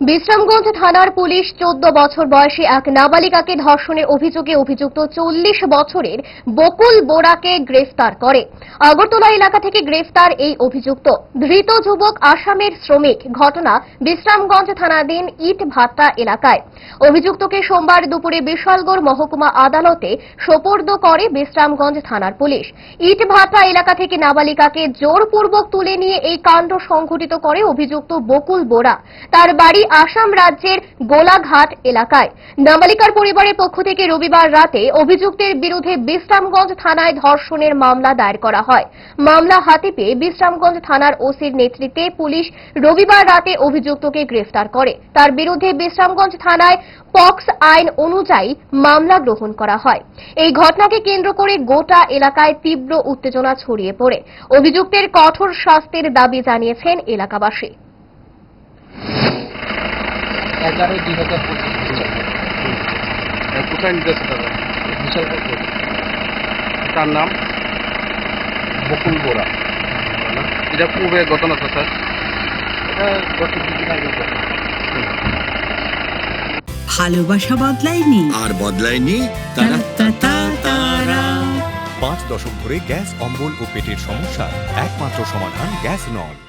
বিশ্রামগঞ্জ থানার পুলিশ চোদ্দ বছর বয়সী এক নাবালিকাকে ধর্ষণের অভিযোগে অভিযুক্ত চল্লিশ বছরের বকুল বোরাকে গ্রেফতার করে। আগরতলা এলাকা থেকে গ্রেফতার এই অভিযুক্ত। ধৃত যুবক আসামের শ্রমিক। ঘটনা বিশ্রামগঞ্জ থানাধীন ইট ভাট্টা এলাকায়। অভিযুক্তকে সোমবার দুপুরে বিশালগড় মহকুমা আদালতে সোপর্দ করে বিশ্রামগঞ্জ থানার পুলিশ। ইট ভাট্টা এলাকা থেকে নাবালিকাকে জোরপূর্বক তুলে নিয়ে এই কাণ্ড সংঘটিত করে অভিযুক্ত বকুল বোরা। তার বাড়ি আসাম রাজ্যের গোলাঘাট এলাকায়। নাবালিকার পরিবারের পক্ষ থেকে রবিবার রাতে অভিযুক্তের বিরুদ্ধে বিশ্রামগঞ্জ থানায় ধর্ষণের মামলা দায়ের করা হয়। মামলা হাতে পেয়ে বিশ্রামগঞ্জ থানার ওসির নেতৃত্বে পুলিশ রবিবার রাতে অভিযুক্তকে গ্রেফতার করে। তার বিরুদ্ধে বিশ্রামগঞ্জ থানায় পক্স আইন অনুযায়ী মামলা গ্রহণ করা হয়। এই ঘটনাকে কেন্দ্র করে গোটা এলাকায় তীব্র উত্তেজনা ছড়িয়ে পড়ে। অভিযুক্তের কঠোর শাস্তির দাবি জানিয়েছেন এলাকাবাসী। এগারো দুই হাজার পঁচিশ। কোথায় দাদা? তার নাম? বকুল বোরা এটা পূর্বে স্যার। এটা গত দুদিন আগে ভালোবাসা বদলায়নি। আর বদলায়নি? তারা তারা তারা পাঁচ দশক ধরে গ্যাস অম্বল ও পেটের সমস্যা একমাত্র সমাধান গ্যাস নল।